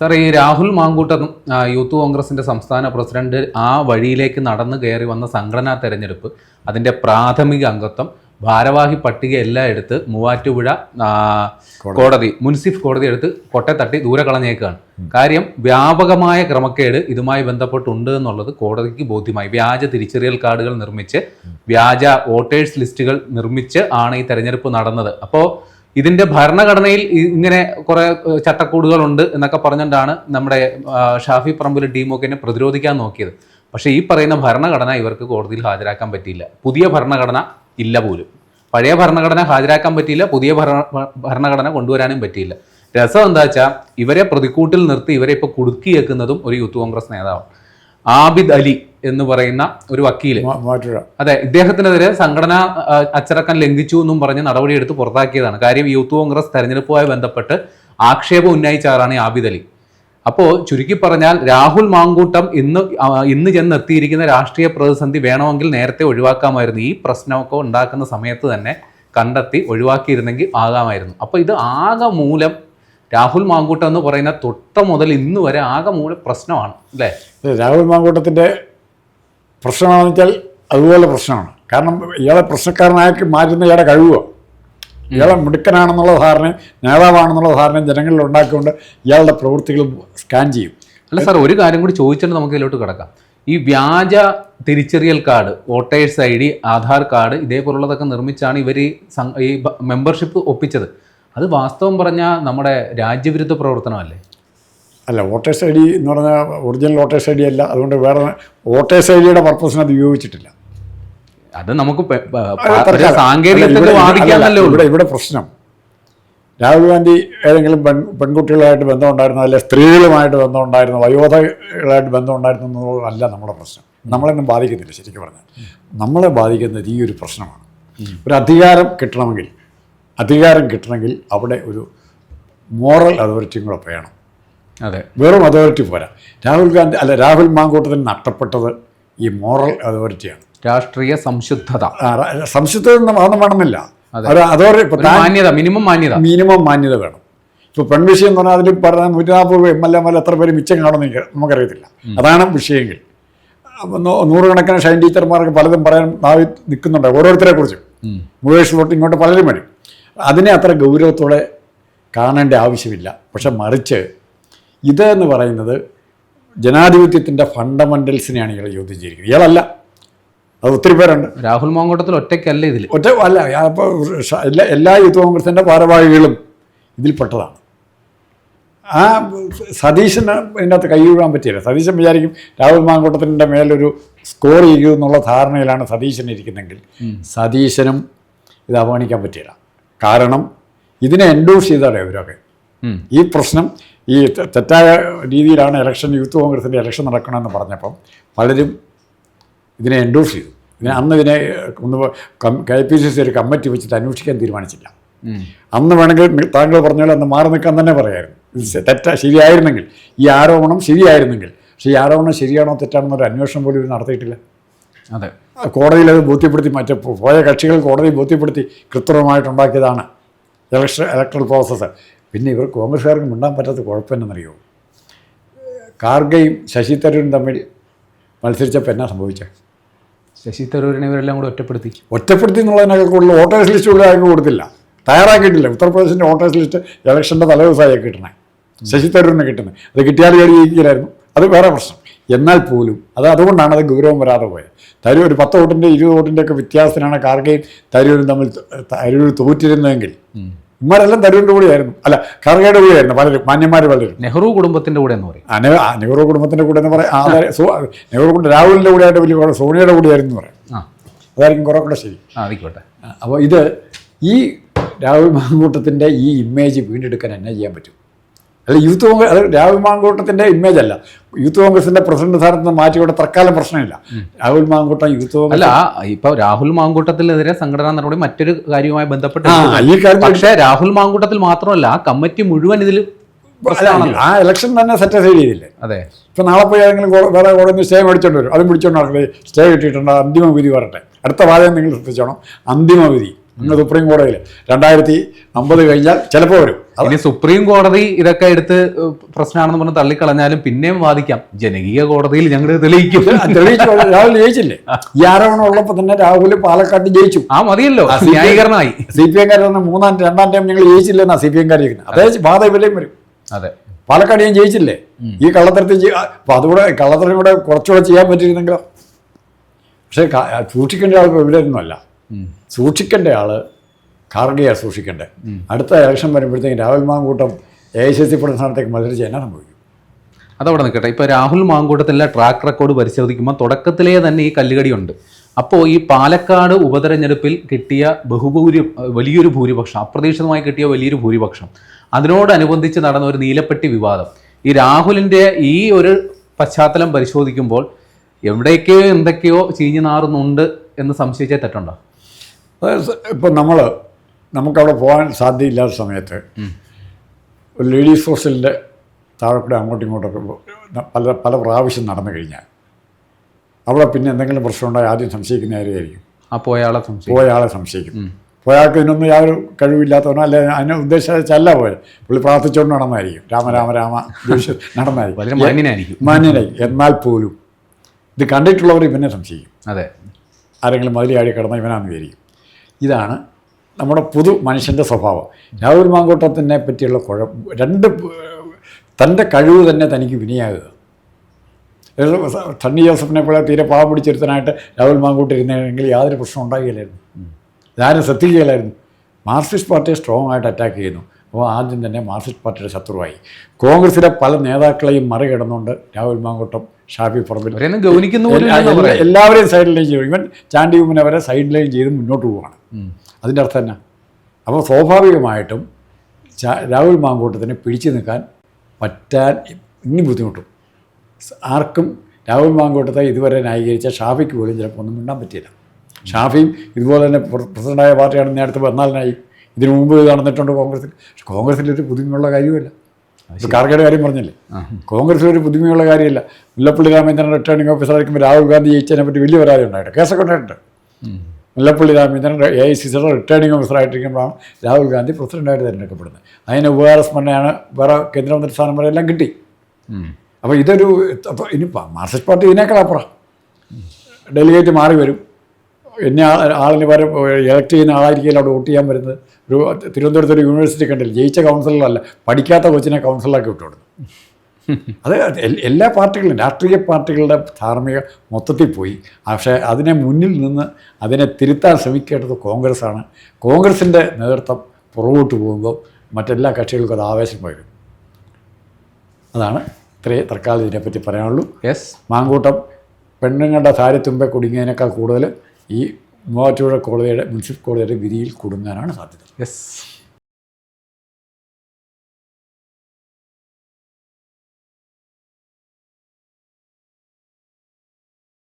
Sir ഈ രാഹുൽ മാങ്കൂട്ടം ആ, youth കോൺഗ്രസിന്റെ സംസ്ഥാന പ്രസിഡന്റ് ആ വഴിയിലേക്ക് നടന്നു കയറി വന്ന സംഘടനാ തെരഞ്ഞെടുപ്പ് അതിന്റെ പ്രാഥമിക അംഗത്വം ഭാരവാഹി പട്ടിക എല്ലാം എടുത്ത് മൂവാറ്റുപുഴ കോടതി. മുൻസിഫ് കോടതി എടുത്ത് കൊട്ടത്തട്ടി ദൂരെ കളഞ്ഞേക്കാണ് കാര്യം വ്യാപകമായ ക്രമക്കേട് ഇതുമായി ബന്ധപ്പെട്ടുണ്ട് എന്നുള്ളത് കോടതിക്ക് ബോധ്യമായി. വ്യാജ തിരിച്ചറിയൽ കാർഡുകൾ നിർമ്മിച്ച് വ്യാജ വോട്ടേഴ്സ് ലിസ്റ്റുകൾ നിർമ്മിച്ച് ആണ് ഈ തെരഞ്ഞെടുപ്പ് നടന്നത്. അപ്പോൾ ഇതിന്റെ ഭരണഘടനയിൽ ഇങ്ങനെ കുറെ ചട്ടക്കൂടുകളുണ്ട് എന്നൊക്കെ പറഞ്ഞുകൊണ്ടാണ് നമ്മുടെ ഷാഫി പറമ്പിൽ ഡിമോക്കിനെ പ്രതിരോധിക്കാൻ നോക്കിയത്. പക്ഷേ ഈ പറയുന്ന ഭരണഘടന ഇവർക്ക് കോടതിയിൽ ഹാജരാക്കാൻ പറ്റിയില്ല. പുതിയ ഭരണഘടന ഇല്ല പോലും. പഴയ ഭരണഘടന ഹാജരാക്കാൻ പറ്റിയില്ല പുതിയ ഭരണ ഭരണഘടന കൊണ്ടുവരാനും പറ്റിയില്ല. രസം എന്താ വെച്ചാൽ ഇവരെ പ്രതിക്കൂട്ടിൽ നിർത്തി ഇവരെ ഇപ്പോൾ കുടുക്കിയേക്കുന്നതും ഒരു യൂത്ത് കോൺഗ്രസ് നേതാവാണ്. ആബിദ് അലി എന്ന് പറയുന്ന ഒരു വക്കീൽ. അതെ ഇദ്ദേഹത്തിനെതിരെ സംഘടനാ അച്ചടക്കം ലംഘിച്ചു എന്നും പറഞ്ഞ് നടപടിയെടുത്ത് പുറത്താക്കിയതാണ്. കാര്യം യൂത്ത് കോൺഗ്രസ് തെരഞ്ഞെടുപ്പുമായി ബന്ധപ്പെട്ട് ആക്ഷേപം ഉന്നയിച്ചാറാണ് ആബിദ് അലി. അപ്പോൾ ചുരുക്കി പറഞ്ഞാൽ രാഹുൽ മാങ്കൂട്ടം ഇന്ന് ഇന്ന് ചെന്നെത്തിയിരിക്കുന്ന രാഷ്ട്രീയ പ്രതിസന്ധി വേണമെങ്കിൽ നേരത്തെ ഒഴിവാക്കാമായിരുന്നു. ഈ പ്രശ്നമൊക്കെ ഉണ്ടാക്കുന്ന സമയത്ത് തന്നെ കണ്ടെത്തി ഒഴിവാക്കിയിരുന്നെങ്കിൽ ആകാമായിരുന്നു. അപ്പോൾ ഇത് ആകെ മൂലം രാഹുൽ മാങ്കൂട്ടം എന്ന് പറയുന്ന തൊട്ട മുതൽ ഇന്ന് വരെ ആകെ മൂലം പ്രശ്നമാണ് അല്ലേ? രാഹുൽ മാങ്കൂട്ടത്തിന്റെ പ്രശ്നമാണെന്ന് വെച്ചാൽ അതുപോലെ പ്രശ്നമാണ്. കാരണം ഇയാളെ പ്രശ്നക്കാരനാക്കി മാറ്റുന്ന ഇയാളെ കഴിവോ? ഇയാളെ മിടുക്കനാണെന്നുള്ള ധാരണ നേതാവാണെന്നുള്ള ധാരണ ജനങ്ങളിൽ ഉണ്ടാക്കിക്കൊണ്ട് ഇയാളുടെ പ്രവൃത്തികൾ സ്കാൻ ചെയ്യും. അല്ല സാർ ഒരു കാര്യം കൂടി ചോദിച്ചിട്ട് നമുക്ക് ഇതിലോട്ട് കിടക്കാം. ഈ വ്യാജ തിരിച്ചറിയൽ card voters I D Aadhaar card ഇതേപോലുള്ളതൊക്കെ നിർമ്മിച്ചാണ് ഇവർ ഈ മെമ്പർഷിപ്പ് ഒപ്പിച്ചത്. അത് വാസ്തവം പറഞ്ഞാൽ നമ്മുടെ രാജ്യവിരുദ്ധ പ്രവർത്തനമല്ലേ? അല്ല വോട്ടേഴ്സ് ഐ ഡി എന്ന് പറഞ്ഞാൽ ഒറിജിനൽ വോട്ടേഴ്സ് ഐ ഡി അല്ല. അതുകൊണ്ട് വേറെ വോട്ടേഴ്സ് ഐ ഡിയുടെ പർപ്പസിന് അത് ഉപയോഗിച്ചിട്ടില്ല അത് നമുക്ക് ഇവിടെ ഇവിടെ പ്രശ്നം. രാഹുൽ ഗാന്ധി ഏതെങ്കിലും പെൺ പെൺകുട്ടികളായിട്ട് ബന്ധമുണ്ടായിരുന്നോ? അല്ലെ സ്ത്രീകളുമായിട്ട് ബന്ധമുണ്ടായിരുന്നോ? വയോധകളായിട്ട് ബന്ധമുണ്ടായിരുന്നു എന്നുള്ളതല്ല നമ്മുടെ പ്രശ്നം. നമ്മളെന്നും ബാധിക്കുന്നില്ല ശരിക്കും പറഞ്ഞാൽ. നമ്മളെ ബാധിക്കുന്നത് ഈ ഒരു പ്രശ്നമാണ്. ഒരു അധികാരം കിട്ടണമെങ്കിൽ അധികാരം കിട്ടണമെങ്കിൽ അവിടെ ഒരു മോറൽ അതോറിറ്റിയും കൂടെ വേണം. അതെ. വെറും അതോറിറ്റി പോരാ. രാഹുൽ ഗാന്ധി അല്ല രാഹുൽ മാങ്കൂട്ടത്തിന് നഷ്ടപ്പെട്ടത് ഈ മോറൽ അതോറിറ്റിയാണ്. രാഷ്ട്രീയ സംശുദ്ധത. സംശുദ്ധത മാത്രം വേണമെന്നില്ല. ഒരു അതോറിറ്റി മാന്യത മിനിമം മാന്യത. മിനിമം മാന്യത വേണം. ഇപ്പോൾ പെൺവിഷയം എന്ന് പറഞ്ഞാൽ അതിൽ പറഞ്ഞ നൂറ്റി നാൽപ്പത് എം എൽ എ എത്ര പേര് മിച്ചം കാണുമെന്ന് നമുക്കറിയത്തില്ല. അതാണ് നൂ- നൂറുകണക്കിന് ഷൈൻ ടീച്ചർമാർക്ക് പലതും പറയാൻ ഭാവി നിൽക്കുന്നുണ്ട്. ഓരോരുത്തരെ കുറിച്ചും. മുകേഷ് തൊട്ട് ഇങ്ങോട്ട് പലരും വരും. അതിനെ അത്ര ഗൗരവത്തോടെ കാണേണ്ട ആവശ്യമില്ല. പക്ഷെ മറിച്ച് ഇത് എന്ന് പറയുന്നത് ജനാധിപത്യത്തിന്റെ ഫണ്ടമെന്റൽസിനെയാണ് ഇയാൾ ചോദ്യം ചെയ്തിരിക്കുന്നത് ഇയാളല്ല. അത് ഒത്തിരി പേരുണ്ട്. രാഹുൽ മാങ്കോട്ടത്തിൽ ഒറ്റയ്ക്കല്ല ഇതിൽ ഒറ്റ അല്ല അപ്പോൾ എല്ലാ എല്ലാ യൂത്ത് കോൺഗ്രസിന്റെ ഭാരവാഹികളും ഇതിൽപ്പെട്ടതാണ് ആ സതീശന് ഇതിനകത്ത് കൈവിടാൻ പറ്റിയില്ല. സതീശൻ വിചാരിക്കും രാഹുൽ മാങ്കോട്ടത്തിന്റെ മേലൊരു സ്കോർ ചെയ്യൂ എന്നുള്ള ധാരണയിലാണ് സതീശൻ ഇരിക്കുന്നെങ്കിൽ സതീശനും ഇത് അവഗണിക്കാൻ പറ്റിയില്ല. കാരണം ഇതിനെ എൻഡോഴ്സ് ചെയ്താണ് ഇവരൊക്കെ. ഈ പ്രശ്നം ഈ തെറ്റായ രീതിയിലാണ് ഇലക്ഷൻ യൂത്ത് കോൺഗ്രസിന്റെ ഇലക്ഷൻ നടക്കണമെന്ന് പറഞ്ഞപ്പം പലരും ഇതിനെ എൻഡോഴ്സ് ചെയ്തു. ഇതിനെ അന്ന് ഇതിനെ ഒന്ന് കെ പി സി സി ഒരു കമ്മിറ്റി വെച്ചിട്ട് അന്വേഷിക്കാൻ തീരുമാനിച്ചില്ല. അന്ന് വേണമെങ്കിൽ താങ്കൾ പറഞ്ഞാൽ അന്ന് മാറി നിൽക്കാൻ തന്നെ പറയായിരുന്നു. തെറ്റ ശരിയായിരുന്നെങ്കിൽ ഈ ആരോപണം ശരിയായിരുന്നെങ്കിൽ പക്ഷേ ഈ ആരോപണം ശരിയാണോ തെറ്റാണോ എന്നൊരു അന്വേഷണം പോലും ഇവർ നടത്തിയിട്ടില്ല. അതെ. കോടതിയിൽ അത് ബോധ്യപ്പെടുത്തി മറ്റേ പോയ കക്ഷികൾ കോടതി ബോധ്യപ്പെടുത്തി കൃത്രിമമായിട്ടുണ്ടാക്കിയതാണ് ഇലക്ഷൻ ഇലക്ട്രൽ പ്രോസസ്സ് പിന്നെ ഇവർ കോൺഗ്രസ്സുകാർക്ക് മിണ്ടാൻ പറ്റാത്ത കുഴപ്പമെന്നറിയോ കാർഗയും ശശി തരൂരും തമ്മിൽ മത്സരിച്ചപ്പോൾ എന്നാ സംഭവിച്ചത് ശശി തരൂരിനെ ഇവരെല്ലാം കൂടെ ഒറ്റപ്പെടുത്തി. ഒറ്റപ്പെടുത്തി എന്നുള്ളതിനൊക്കെ കൂടുതൽ വോട്ടേഴ്സ് ലിസ്റ്റ് കൂടുതൽ ആർക്ക് കൊടുത്തില്ല. തയ്യാറാക്കിയിട്ടില്ല. ഉത്തർപ്രദേശിന്റെ വോട്ടേഴ്സ് ലിസ്റ്റ് ഇലക്ഷന്റെ തലേദിവസമായി കിട്ടണേ ശശി തരൂരിന് കിട്ടുന്നത്. അത് കിട്ടിയാൽ കയറി ജയിക്കില്ലായിരുന്നു. അത് വേറെ പ്രശ്നം. എന്നാൽ പോലും അത് അതുകൊണ്ടാണ് അത് ഗൗരവം വരാതെ പോയത്. തരൂർ ഒരു പത്ത് വോട്ടിന്റെ ഇരുപത് വോട്ടിന്റെ ഒക്കെ വ്യത്യാസത്തിനാണ് കാർഗയും തരൂരും തമ്മിൽ തരൂർ തോറ്റിരുന്നതെങ്കിൽ ഇമാരെല്ലാം തരൂരിന്റെ കൂടെയായിരുന്നു. അല്ല കാർഗയുടെ കൂടെയായിരുന്നു. പലരും മാന്യന്മാർ പലരും. നെഹ്റു കുടുംബത്തിന്റെ കൂടെ എന്ന് പറയും. ആ, നെഹ്റു കുടുംബത്തിന്റെ കൂടെ എന്ന് പറയാം. നെഹ്റു കുടുംബം രാഹുലിന്റെ കൂടെ ആയിട്ട് വലിയ സോണിയുടെ കൂടെയായിരുന്നു എന്ന് പറയാം. അതായിരിക്കും കുറേ കൂടെ ശരി. ആയിക്കോട്ടെ. അപ്പോൾ ഇത് ഈ രാഹുൽ മാങ്കൂട്ടത്തിന്റെ ഈ ഇമേജ് വീണ്ടെടുക്കാൻ എന്നാ ചെയ്യാൻ പറ്റും? അല്ല യൂത്ത് കോൺഗ്രസ് അത് രാഹുൽ മാങ്കൂട്ടത്തിന്റെ ഇമേജ് അല്ല. യൂത്ത് കോൺഗ്രസിന്റെ പ്രസിഡന്റ് സ്ഥാനത്ത് നിന്ന് മാറ്റിക്കൂടെ തൽക്കാലം പ്രശ്നമില്ല. രാഹുൽ മാങ്കൂട്ടം യൂത്ത് കോൺഗ്രസ് അല്ല ഇപ്പൊ രാഹുൽ മാങ്കൂട്ടത്തിനെതിരെ സംഘടനാ നടപടി മറ്റൊരു കാര്യവുമായി ബന്ധപ്പെട്ട് ആ, ഈ കാര്യം പക്ഷേ രാഹുൽ മാങ്കൂട്ടത്തിൽ മാത്രമല്ല ആ കമ്മിറ്റി മുഴുവൻ ഇതിൽ ആ ഇലക്ഷൻ തന്നെ സെറ്റ് ചെയ്തില്ലേ? അതെ. ഇപ്പൊ നാളെ പോയി ഏതെങ്കിലും വേറെ കോടതി സ്റ്റേ മേടിച്ചോണ്ട് വരും. അതും പിടിച്ചോണ്ട് നടക്കട്ടെ. സ്റ്റേ കിട്ടിയിട്ടുണ്ട് അന്തിമ വിധി വരട്ടെ. അടുത്ത വാദം നിങ്ങൾ ശ്രദ്ധിച്ചോണം. അന്തിമ വിധി. അങ്ങ് സുപ്രീം കോടതിയിൽ രണ്ടായിരത്തി അമ്പത് കഴിഞ്ഞാൽ ചിലപ്പോൾ വരും. ഇനി സുപ്രീം കോടതി ഇതൊക്കെ എടുത്ത് പ്രശ്നമാണെന്ന് പറഞ്ഞ് തള്ളിക്കളഞ്ഞാലും പിന്നെയും വാദിക്കാം. ജനകീയ കോടതിയിൽ ഞങ്ങൾ തെളിയിക്കും. തെളിയിച്ചു. രാഹുൽ ജയിച്ചില്ലേ? ഈ ആരോപണം ഉള്ളപ്പോൾ തന്നെ രാഹുൽ പാലക്കാട്ട് ജയിച്ചു. ആ മതിയല്ലോ. ന്യായീകരണമായി. സി പി എംകാർ മൂന്നാം രണ്ടാം ടൈം ഞങ്ങൾ ജയിച്ചില്ലെന്നാ സി പി എംകാർ ഇരിക്കുന്നത്. അതേ ബാധ ഇവിടെയും വരും. അതെ. പാലക്കാട് ഞാൻ ജയിച്ചില്ലേ? ഈ കള്ളത്തരത്തിൽ അപ്പൊ അതുകൂടെ കള്ളത്തരം കൂടെ കുറച്ചുകൂടെ ചെയ്യാൻ പറ്റിയിരുന്നെങ്കിലോ? പക്ഷേ സൂക്ഷിക്കേണ്ട ആൾക്കാർ ഇവരൊന്നുമല്ല ഉം. സൂക്ഷിക്കേണ്ട ആൾ ഖാർഗെയാണ് സൂക്ഷിക്കേണ്ടത് അടുത്ത ഇലക്ഷൻ വരുമ്പോഴത്തേക്കും Rahul Mamkoottam A I C C സ്ഥാനത്തേക്ക് മത്സരിച്ച് എന്നാ സംഭവിക്കും? അതവിടെ നിൽക്കട്ടെ. ഇപ്പോൾ രാഹുൽ മാങ്കൂട്ടത്തിലെ ട്രാക്ക് റെക്കോർഡ് പരിശോധിക്കുമ്പോൾ തുടക്കത്തിലേ തന്നെ ഈ കല്ലുകടിയുണ്ട് അപ്പോൾ ഈ പാലക്കാട് ഉപതെരഞ്ഞെടുപ്പിൽ കിട്ടിയ ബഹുഭൂരി വലിയൊരു ഭൂരിപക്ഷം അപ്രതീക്ഷിതമായി കിട്ടിയ വലിയൊരു ഭൂരിപക്ഷം. അതിനോടനുബന്ധിച്ച് നടന്ന ഒരു നീലപ്പെട്ടി വിവാദം. ഈ രാഹുലിന്റെ ഈ ഒരു പശ്ചാത്തലം പരിശോധിക്കുമ്പോൾ എവിടേക്കോ എന്തൊക്കെയോ ചീഞ്ഞു നാറുന്നുണ്ട് എന്ന് സംശയിച്ചേ തെറ്റുണ്ടോ? ഇപ്പം നമ്മൾ നമുക്കവിടെ പോകാൻ സാധ്യതയില്ലാത്ത സമയത്ത് ഒരു ലേഡീസ് ഹോസ്റ്റലിന്റെ താഴെ കൂടെ അങ്ങോട്ടും ഇങ്ങോട്ടൊക്കെ പല പല പ്രാവശ്യം നടന്നു കഴിഞ്ഞാൽ അവിടെ പിന്നെ എന്തെങ്കിലും പ്രശ്നമുണ്ടായി ആദ്യം സംശയിക്കുന്ന ആരെയായിരിക്കും? ആ പോയാളെ സംശയം പോയ സംശയിക്കും. പോയാൾക്ക് ഇതിനൊന്നും യാതൊരു കഴിവില്ലാത്തവനോ അല്ലെ അതിനെ ഉദ്ദേശിച്ചല്ല പോയത് പുള്ളി പ്രാർത്ഥിച്ചുകൊണ്ട് നടന്നായിരിക്കും. രാമ രാമ രാമ നടന്നായിരിക്കും. മാന്യനായി. എന്നാൽ പോലും ഇത് കണ്ടിട്ടുള്ളവർ ഇവനെ സംശയിക്കും. അതെ. ആരെങ്കിലും മതിലിയാടി കിടന്ന ഇവനാന്ന് വിചാരിക്കും. ഇതാണ് നമ്മുടെ പൊതു മനുഷ്യന്റെ സ്വഭാവം. രാഹുൽ മാങ്കൂട്ടത്തിനെ പറ്റിയുള്ള കുഴപ്പം രണ്ട് തന്റെ കഴിവ് തന്നെ തനിക്ക് വിനിയാകുക. സണ്ണി ജോസഫിനെ പോലെ തീരെ പാവ പിടിച്ചെടുത്തനായിട്ട് രാഹുൽ മാങ്കൂട്ട് ഇരുന്നെങ്കിൽ യാതൊരു പ്രശ്നം ഉണ്ടാകുകയില്ലായിരുന്നു. ഇതാരും ശ്രദ്ധിക്കുകയില്ലായിരുന്നു. മാർക്സിസ്റ്റ് പാർട്ടിയെ സ്ട്രോങ് ആയിട്ട് അറ്റാക്ക് ചെയ്യുന്നു. അപ്പോൾ ആദ്യം തന്നെ മാർക്സിസ്റ്റ് പാർട്ടിയുടെ ശത്രുവായി. കോൺഗ്രസിലെ പല നേതാക്കളെയും മറികടന്നുകൊണ്ട് രാഹുൽ മാങ്കോട്ടം ഷാഫി പറമ്പിൽ ഗൗനിക്കുന്നു എല്ലാവരെയും സൈഡ് ലൈൻ ചെയ്യും ഇവൻ ചാണ്ടി ഉമ്മൻ അവരെ സൈഡ് ലൈൻ ചെയ്ത് മുന്നോട്ട് പോവുകയാണ് അതിന്റെ അർത്ഥം തന്നെ അപ്പോൾ സ്വാഭാവികമായിട്ടും രാഹുൽ മാങ്കൂട്ടത്തിന് പിടിച്ചു നിൽക്കാൻ പറ്റാൻ ഇനി ബുദ്ധിമുട്ടും. ആർക്കും രാഹുൽ മാങ്കൂട്ടത്തെ ഇതുവരെ ന്യായീകരിച്ച ഷാഫിക്ക് പോലും ചിലപ്പോൾ ഒന്നും മിണ്ടാൻ പറ്റിയില്ല. ഷാഫിയും ഇതുപോലെ തന്നെ പ്രസിഡന്റായ പ്രസിഡന്റായ പാർട്ടിയാണ് നേരത്തെ വന്നാലിനായി ഇതിനു മുമ്പ് ഇത് നടന്നിട്ടുണ്ട് കോൺഗ്രസിൽ പക്ഷെ കോൺഗ്രസിലൊരു പുതുമയുള്ള കാര്യമല്ല കാർഗയുടെ കാര്യം പറഞ്ഞില്ലേ? കോൺഗ്രസിൽ ഒരു പുതുമയുള്ള കാര്യമില്ല. മുല്ലപ്പള്ളി രാമചന്ദ്രൻ റിട്ടേണിംഗ് ഓഫീസറായിരിക്കുമ്പോൾ രാഹുൽ ഗാന്ധി ജയിച്ചതിനെ പറ്റി വലിയ പരാതി ഉണ്ടായിട്ട് കേസൊക്കെ ഉണ്ടായിട്ടുണ്ട്. Mullappally Ramachandran A I C സിയുടെ റിട്ടേണിംഗ് ഓഫീസറായിട്ടിരിക്കുമ്പോഴാണ് രാഹുൽ ഗാന്ധി പ്രസിഡന്റായിട്ട് തിരഞ്ഞെടുക്കപ്പെടുന്നത്. അതിന് ഉപകാര സ്മരണയാണ് വേറെ കേന്ദ്രമന്ത്രി സ്ഥാനം വരെ എല്ലാം കിട്ടി. അപ്പോൾ ഇതൊരു അപ്പോൾ ഇനി മാർക്സിസ്റ്റ് പാർട്ടി ഇതിനേക്കാൾ അപ്പുറം. ഡെലിഗേറ്റ് മാറി വരും. എന്നെ ആളിന് വരെ ഇലക്ട് ചെയ്യുന്ന ആളായിരിക്കും അവിടെ വോട്ട് ചെയ്യാൻ വരുന്നത്. ഒരു തിരുവനന്തപുരത്ത് ഒരു യൂണിവേഴ്സിറ്റി കണ്ടില്ല ജയിച്ച കൗൺസിലറല്ല പഠിക്കാത്ത കൊച്ചിനെ കൗൺസിലറാക്കി വിട്ടുകൊടുത്തു അത് എല്ലാ പാർട്ടികളും രാഷ്ട്രീയ പാർട്ടികളുടെ ധാർമ്മിക മൊത്തത്തിൽ പോയി. പക്ഷേ അതിനെ മുന്നിൽ നിന്ന് അതിനെ തിരുത്താൻ ശ്രമിക്കേണ്ടത് കോൺഗ്രസ്സാണ്. കോൺഗ്രസിന്റെ നേതൃത്വം പുറകോട്ട് പോകുമ്പോൾ മറ്റെല്ലാ കക്ഷികൾക്കും അത് ആവേശം പകരും അതാണ് ഇത്രയേ തൽക്കാലം ഇതിനെപ്പറ്റി പറയാനുള്ളൂ. യെസ് മാങ്കൂട്ടം പെണ്ണുങ്ങളുടെ താരത്തുമ്പെ കുടുങ്ങിയതിനേക്കാൾ കൂടുതൽ ഈ മൂവാറ്റുപുഴ കോടതിയുടെ മുനിസിപ്പൽ കോടതിയുടെ വിധിയിൽ കുടുങ്ങാനാണ് സാധ്യത. യെസ്